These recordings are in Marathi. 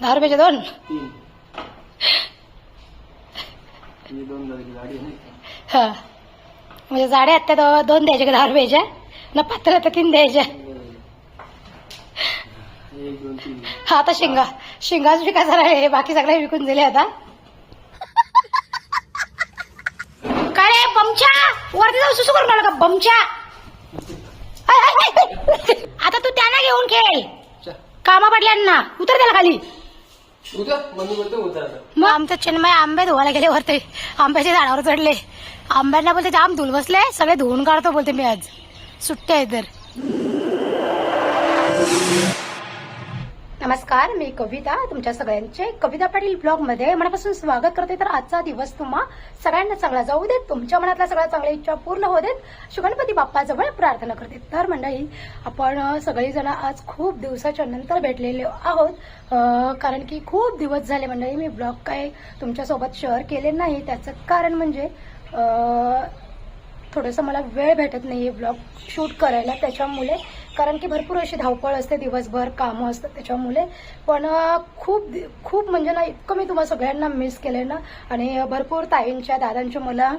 दहा रुपयाचे दोन. हा दोन म्हणजे जाड्या आहेत त्या दोन द्यायच्या का दहा रुपयाच्या ना पात्र तर तीन द्यायच्या एक दोन तीन. हा आता शिंगा. शिंगाच विकास झाला बाकी सगळे विकून दिले आता. काय रे बमच्या वरती जाऊन सुसू करून आला का बमच्या. आता तू त्यांना घेऊन खेळ. चा. कामा पडल्यांना. उतर त्याला खाली. उतर. मम्मी बोलतो उतर आता. मग आमचं चिन्मय आंबे धुवायला गेले वरती. आंब्याच्या झाडावर चढले. आंब्यांना बोलते जाम धुल बसले सगळे धुवून काढतो बोलते मी आज. सुट्टे आहे तर. नमस्कार मी कविता. तुमच्या सगळ्यांचे कविता पाटील ब्लॉगमध्ये मनापासून स्वागत करते. तर आजचा दिवस तुम्हा सगळ्यांना चांगला जाऊ देत तुमच्या मनातल्या सगळ्या चांगल्या इच्छा पूर्ण होऊ देत गणपती बाप्पाजवळ प्रार्थना करते. तर मंडळी आपण अ, सगळीजण आज खूप दिवसाच्या नंतर भेटलेले आहोत. कारण की खूप दिवस झाले मंडळी मी ब्लॉग काय तुमच्यासोबत शेअर केले नाही. त्याचं कारण म्हणजे थोडंसं मला वेळ भेटत नाही आहे ब्लॉग शूट करायला त्याच्यामुळे. कारण की भरपूर अशी धावपळ असते दिवसभर कामं असतात त्याच्यामुळे. पण खूप खूप म्हणजे ना इतकं मी तुम्हाला सगळ्यांना मिस केलं ना. आणि भरपूर ताईंच्या दादांच्या मला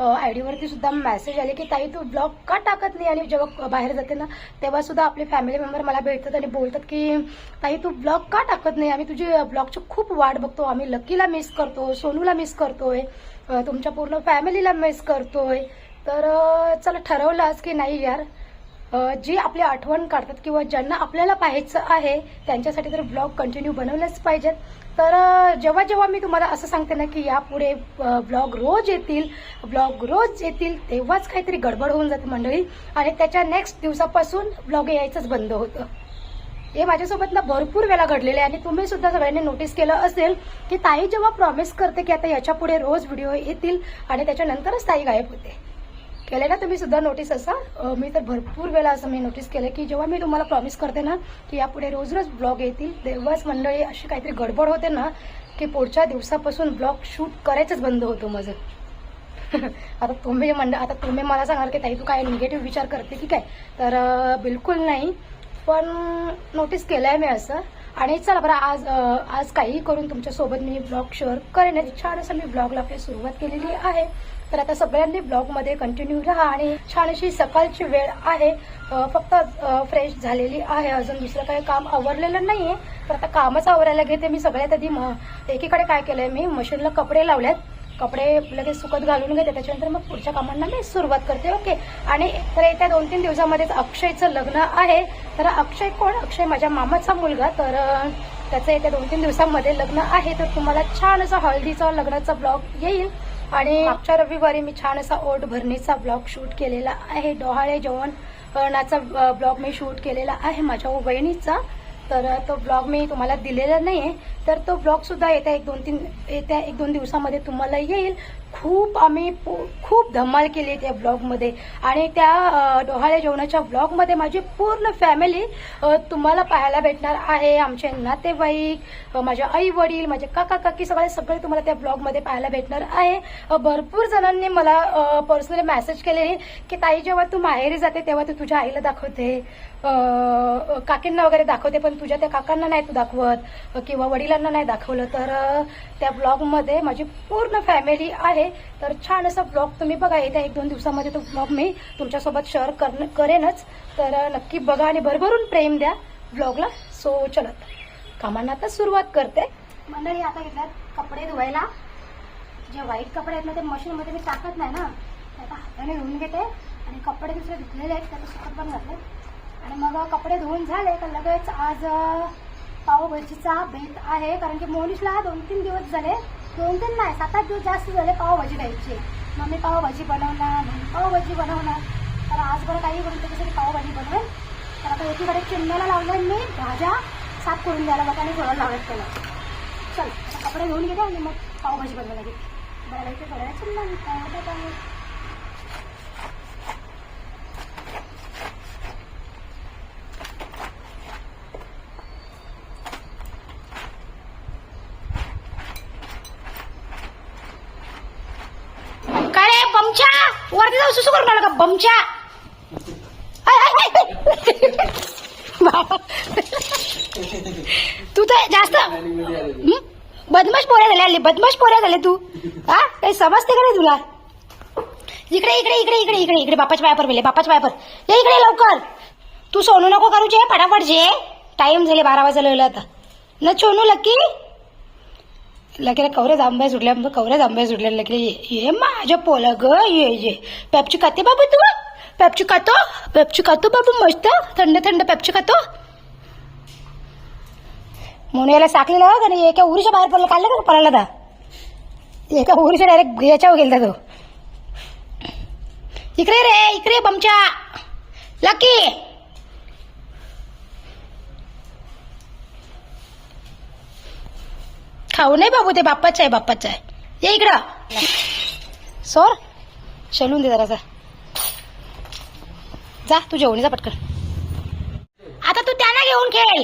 आय डीवरती सुद्धा मेसेज आले की ताई तू ब्लॉग का टाकत नाही? आणि जेव्हा बाहेर जाते ना तेव्हा सुद्धा आपले फॅमिली मेंबर मला भेटतात आणि बोलतात की ताई तू ब्लॉग का टाकत नाही? आम्ही तुझी ब्लॉगची खूप वाट बघतो. आम्ही लकीला मिस करतो सोनूला मिस करतोय. तुमच्या पूर्ण फॅमिलीला मिस करतोय. तर चला ठरवलं आज की नाही यार. जी आपली आठवण काढतात किंवा ज्यांना आपल्याला पाहायचं आहे त्यांच्यासाठी तर ब्लॉग कंटिन्यू बनवलेच पाहिजेत. तर जेव्हा जेव्हा मी तुम्हाला असं सांगते ना की यापुढे ब्लॉग रोज येतील ब्लॉग रोज येतील तेव्हाच काहीतरी गडबड होऊन जाते मंडळी. आणि त्याच्या नेक्स्ट दिवसापासून ब्लॉग यायचंच बंद होतं. हे माझ्यासोबत ना भरपूर वेळा घडलेले आहे आणि तुम्ही सुद्धा सगळ्यांनी नोटीस केलं असेल की ताई जेव्हा प्रॉमिस करते की आता याच्यापुढे रोज व्हिडिओ येतील आणि त्याच्यानंतरच ताई गायब होते. केले ना तुम्ही सुद्धा नोटीस असा. मी तर भरपूर वेळा असं मी नोटीस केलं की जेव्हा मी तुम्हाला प्रॉमिस करते ना की यापुढे रोज रोज ब्लॉग येतील तेव्हाच मंडळी अशी काहीतरी गडबड होते ना की पुढच्या दिवसापासून ब्लॉग शूट करायचंच बंद होतो माझं. आता तुम्ही मंड आता तुम्ही मला सांगाल की ताई तू काय निगेटिव्ह विचार करते की काय? तर बिलकुल नाही. पण नोटीस केलंय मी असं. आणि चला बरं आज आज काही करून तुमच्यासोबत मी ब्लॉग शेअर करेन. छान असं मी ब्लॉगला आपली सुरुवात केलेली आहे. तर आता सगळ्यांनी ब्लॉगमध्ये कंटिन्यू राहा आणि छान अशी सकाळची वेळ आहे. फक्त फ्रेश झालेली आहे. अजून दुसरं काही काम आवरलेलं नाहीये. तर आता कामच आवरायला घेते मी सगळ्यात आधी. एकीकडे काय केलंय मी मशीनला कपडे लावल्यात कपडे लगेच सुकत घालून घेते त्याच्यानंतर मग पुढच्या कामांना मी सुरुवात करते ओके आणि तर येत्या दोन तीन दिवसामध्येच अक्षयचं लग्न आहे. तर अक्षय कोण? अक्षय माझ्या मामाचा मुलगा. तर त्याचं येत्या दोन तीन दिवसामध्ये लग्न आहे. तर तुम्हाला छान असा हळदीचा लग्नाचा ब्लॉग येईल. आणि मागच्या रविवारी मी छान असा ओट भरणीचा ब्लॉग शूट केलेला आहे. डोहाळे जेवणाचा ब्लॉग मी शूट केलेला आहे माझ्या वहिनीचा. तर तो ब्लॉग मी तुम्हाला दिलेला नाहीये. तर तो ब्लॉग सुद्धा येत्या एक दोन तीन येत्या एक दोन दिवसामध्ये तुम्हाला येईल. खूप आम्ही खूप धमाल केली त्या ब्लॉगमध्ये आणि त्या डोहाळ्या जेवणाच्या ब्लॉगमध्ये माझी पूर्ण फॅमिली तुम्हाला पाहायला भेटणार आहे. आमचे नातेवाईक माझे आई वडील माझे काका काकी सगळे सगळे तुम्हाला त्या ब्लॉगमध्ये पाहायला भेटणार आहे. भरपूर जणांनी मला पर्सनली मेसेज केलेली की ताई जेव्हा तू माहेरी जाते तेव्हा तू तुझ्या आईला दाखवते. काकींना वगैरे दाखवते पण तुझ्या त्या काकांना नाही तू दाखवत किंवा वडिलांना नाही दाखवलं. तर त्या ब्लॉगमध्ये माझी पूर्ण फॅमिली आहे. तर छान असा ब्लॉग तुम्ही बघा. येत्या एक दोन दिवसामध्ये तो ब्लॉग मी तुमच्यासोबत शेअर कर करेनच. तर नक्की बघा आणि भरभरून प्रेम द्या ब्लॉगला सो चलत कामांना आता सुरुवात करते. मंडळी आता घेतल्यात कपडे धुवायला. जे व्हाईट कपडे आहेत ना ते मशीनमध्ये मी टाकत नाही ना. ते आता हाताने धुवून घेते. आणि कपडे दुसरे धुतलेले आहेत त्याचं सुकत पण घातले. आणि मग कपडे धुवून झाले तर लगेच आज पावभाजीचा बेत आहे. कारण की मोनिशला दोन तीन दिवस झाले दोन तीन नाही सात आठ दिवस जास्त झाले पावभाजी द्यायची मग मी पावभाजी बनवणार पावभाजी बनवणार. तर आज बरं काही करून त्याच्यासाठी पावभाजी बनवेल. तर आता एकीकडे चिमण्याला लावलं मी भाज्या साफ करून द्यायला बघा आणि थोडं लावत त्याला. चल कपडे घेऊन घेते आणि मग पावभाजी बनवायला घेते बरं थोड्या चिमणा घेता वरती जाऊ सुसू करून आय, तू तर जास्त बदमाश पोऱ्या झाल्या हल्ली बदमाश पोऱ्या झाले तू. हा काही समजते का नाही तुला? इकडे इकडे इकडे इकडे इकडे इकडे बापाच्या पायापर गेले बापाच्या पायापर ये इकडे लवकर. तू सोनू नको करू जे फटाफट जे. टाइम झाले बारा वाजले आता. न सोनू लकी? लकीला कवरे जांबे सुटल्या कवरे जांबे सुटल्या लगे ये माझ्या पोला ग ये ये. पेपची खाते बाबू तू? पेपची खातो? पेपची खातो बाबू मस्त? थंड थंड पेपची खातो? म्हणून याला साकलेला का नाही एका उरीच्या बाहेर पडलं काढलं का पळाला दा. एका उरीच्या डायरेक्ट याच्यावर गेलता तो. इकडे रे इकडे बमच्या लकी. खाऊ नाही बाबू ते बाप्पाचं आहे बाप्पाचं आहे. ये इकडं. सोर शलून दे जरासा जा. तू जेवणी जा पटकन. आता तू त्यांना घेऊन खेळ.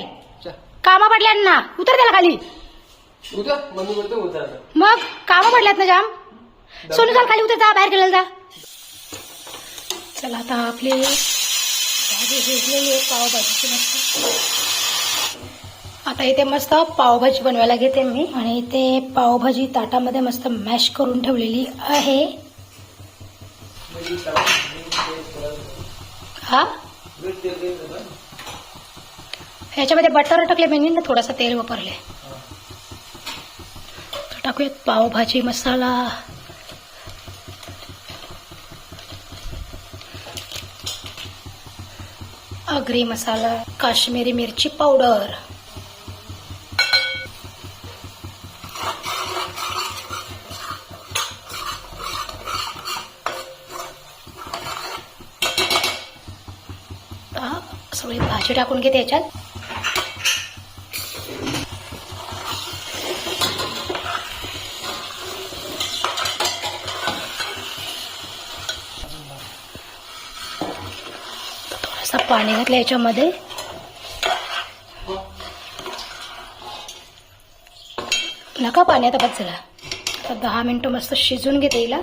कामा पडल्यांना उतर त्याला खाली. उतर. मम्मी बोलतो उतर. आता. मग कामं पडल्यात ना जाम. सोनू चाल खाली उतर जा बाहेर गेलेला जा. चला आता आपली भाजी शिजलेली आहे पावभाजीची मस्त आता इथे मस्त पावभाजी बनवायला घेते मी. आणि इथे पावभाजी ताटामध्ये मस्त मॅश करून ठेवलेली आहे. हा? ह्याच्यामध्ये बटर टाकले मी ना थोडासा तेल वापरले. टाकूयात पावभाजी मसाला. अग्री मसाला काश्मीरी मिरची पावडर. थोडी भाजी टाकून घेते याच्यात. थोडंसं पाणी घातलं याच्यामध्ये. नका पाणी आता बस झाला आता दहा मिनटं मस्त शिजून घेते हिला.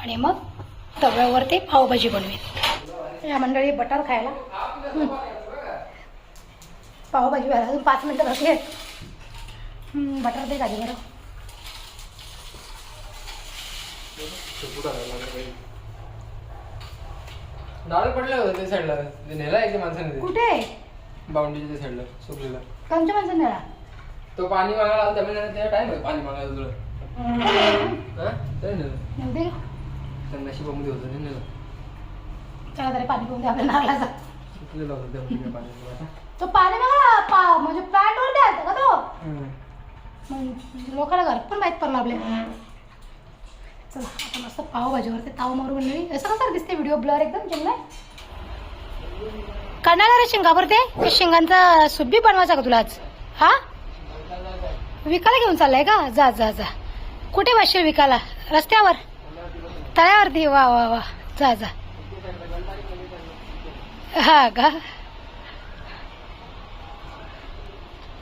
आणि मग तव्यावरती पावभाजी बनवेन. या मंडळी बटर खायला. पावभाजी व्हायला अजून पाच मिनटं बाकी आहेत. बटर दे गाडी बरं. डाळ पडलं होतं साईडला ते नेला एक माणसाने. कुठे? बाउंड्रीच्या त्या साईडला सुकलेला कोणत्या माणसाने नेला? तो पाणी मागायला आला त्यामुळे त्याला टाइम आहे पाणी मागायला तुला. हा? त्याने नेलं. नेऊ दे त्या नशिबामध्ये होतं ते नेलं. चला तरी पाणी पिऊन दे आपल्या नारळाचा सुकलेलं होतं त्यामुळे पाणी. तो पाणी बघा पा म्हणजे प्लांट वर द्या का तो. मग लोकांना घर पण माहीत पडलं आपल्या चला आता मस्त पावभाजीवरती ताव मारून बनवली असं कसं दिसते व्हिडिओ ब्लर एकदम चिन्ह करणार रे शिंगावरती ते? शिंगांचा सुब्बी बनवायचा का तुला आज? हा? विकायला घेऊन चाललाय का? जा जा जा. कुठे बसशील विकायला? रस्त्यावर? तळ्यावरती? वा वा वा. जा जा. हा का माग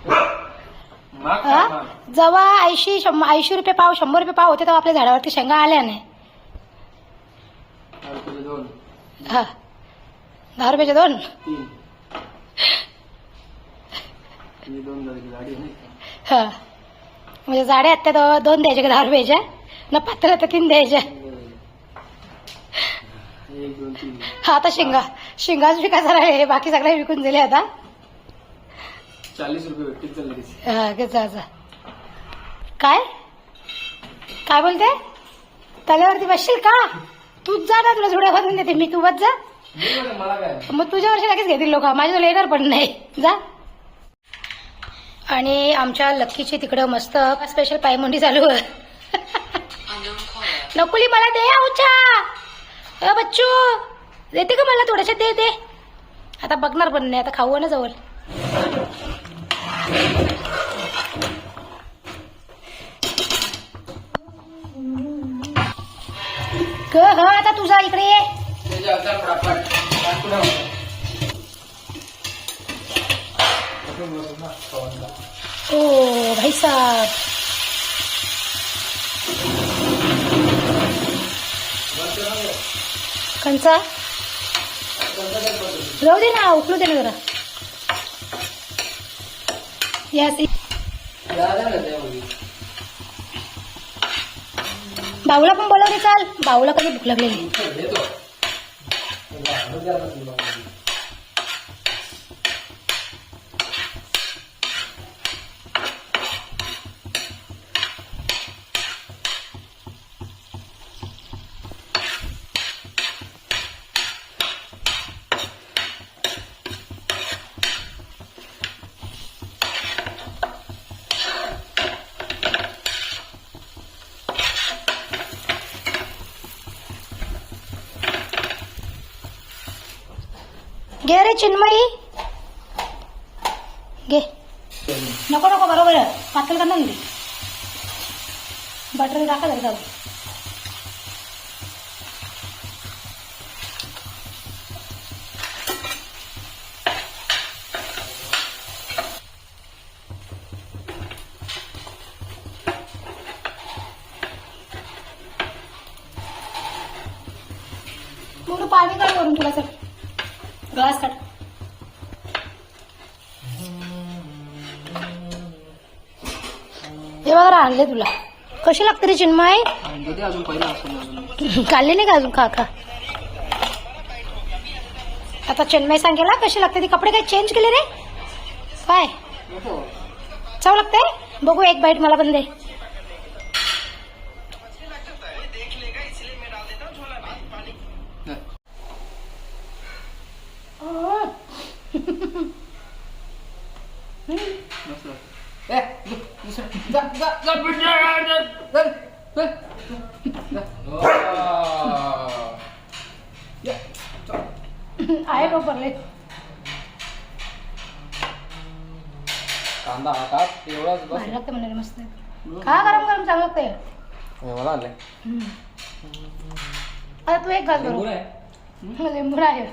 हा? जेव्हा ऐंशी शंभर ऐंशी रुपये पाव शंभर रुपये पाव होते तेव्हा आपल्या झाडावरती शेंगा आल्या नाही. दोन. हा. दहा रुपयाचे दोन? तीन. ही दोन झाली गाडी नाही हा. म्हणजे जाड्या आहेत त्या दो- दोन द्यायच्या का दहा रुपयाच्या न पात्र तर तीन द्यायच्या एक दोन तीन. हा आता शिंगा शिंगाच विकायचा आहे. बाकी सगळे विकून दिले आता. चाळीस रुपये भेटतील लगेच हा, जा जा. काय? काय बोलते? तल्यावरती बसशील का? तूच जा ना तुला जुड्या भरून देते मी. तू बस जा. मी म्हणलं, मला काय? मग तुझ्या वर्षी लगेच घेतील लोक. माझ्या तुला येणार पण नाही. जा. आणि आमच्या लक्कीची तिकडं मस्त स्पेशल पायमुंडी चालू आहे. नकुली मला दे आऊच्या अ बच्चू. देते का मला थोडेसे? दे दे. आता बघणार पण नाही. आता खाऊ ना जवळ. आता तुझा इकडे ये. ओ भाई साहब. कंचा राहू दे ना उकळू दे ना जरा. या सी बाऊला पण बोलवले चाल. बाऊला कधी भूक लागलेली. घे रे चिन्मयी. घे. नको नको बरोबर पातळ करणार नाही बटर टाका जर जाऊ. पाणी काय करून तुला सर ग्लास काढ हे बघा आणले तुला. कशी लागते रे चिन्मय? कधी अजून पहिला काढले नाही का अजून? खा खा. आता चिन्मय सांगेला कशी लागते ती? कपडे काय चेंज केले रे? काय? चव लागते? बघू एक बाईट मला पण दे ए दुसरं जा जा जा बिड्या, जा, जा, जा, जा. या, चल. आहे का पडले कांदा हातात एवढाच बस भारी लागते म्हणाले मस्त खा गरम गरम चांगलं लागते मला आले आता तू एक घास लिंबू बरोबर आहे. लिंबू आहे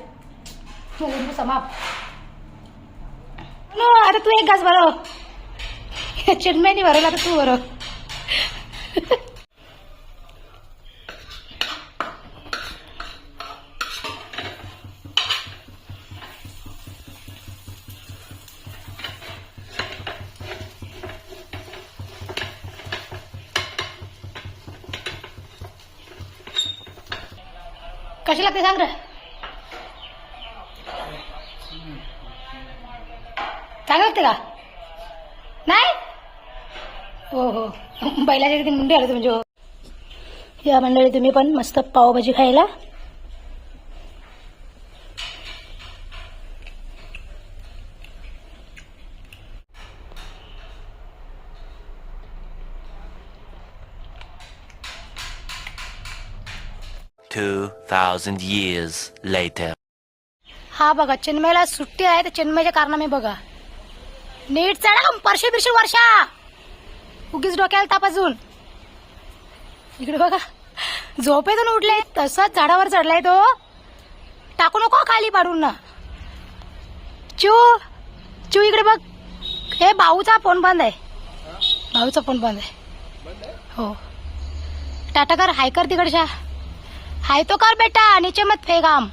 लिंबू समाप. नो आता तू एक घास बरो चिन्मयनी भरवला आता तू बरो कशी लागते सांग रे? लागते का? नाही? हो हो. बैलाच्या किती मुंडे आले म्हणजे. हो या मंडळी तुम्ही पण मस्त पावभाजी खायला. हा बघा चिन्मयला सुट्टी आहे तर चिन्मयच्या कारणाने बघा. नीट चढा परशे बिरशे वर्षा. उगीच डोक्याला ताप अजून. इकडे बघा झोपेतून उठले तसंच झाडावर चढलाय तो. टाकू नको खाली पाडून. ना चू चू इकडे बघ. हे भाऊचा फोन बंद आहे. भाऊचा फोन बंद आहे. हो. टाटा कर हाय कर तिकडच्या. हाय तो कर बेटा नीचे मत फेगाम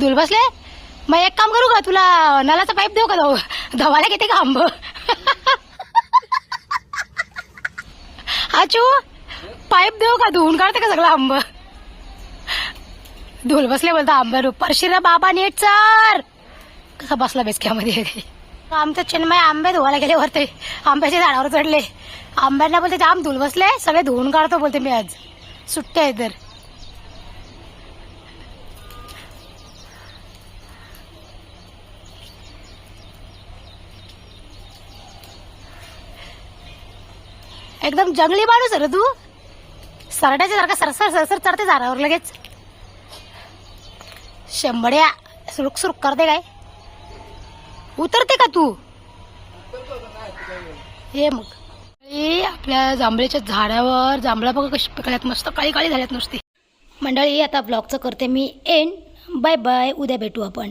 धुल बसले मग एक काम करू का? तुला नळाचा पाईप देऊ का? जाऊ धवायला घेते का आंब? आचू पाईप देऊ का? धुवून काढते का सगळं आंब? धुल बसले बोलता आंब्यारू परशिरा बाबा नीट सर कसा बसला बेसक्यामध्ये? आमचं चिन्मय आंबे धुवायला गेले वरते. आंब्याच्या झाडावर चढले. आंब्यांना बोलते जाम धुल बसले. सगळे धुवून काढतो बोलते मी आज. सुट्टे आहे तर. एकदम जंगली माणूस आहे रे तू. सरड्याच्या सारखा सरसर सरसर चढते झाडावर लगेच. शंभड्या सुरुक सुरुक करते काय? उतरते का तू? हे मग. आपल्या जांभळीच्या झाडावर जांभळा बघा कशी पिकल्यात मस्त काळी काळी झाल्यात नुसती. मंडळी आता ब्लॉगचं करते मी. End bye bye. उद्या भेटू आपण.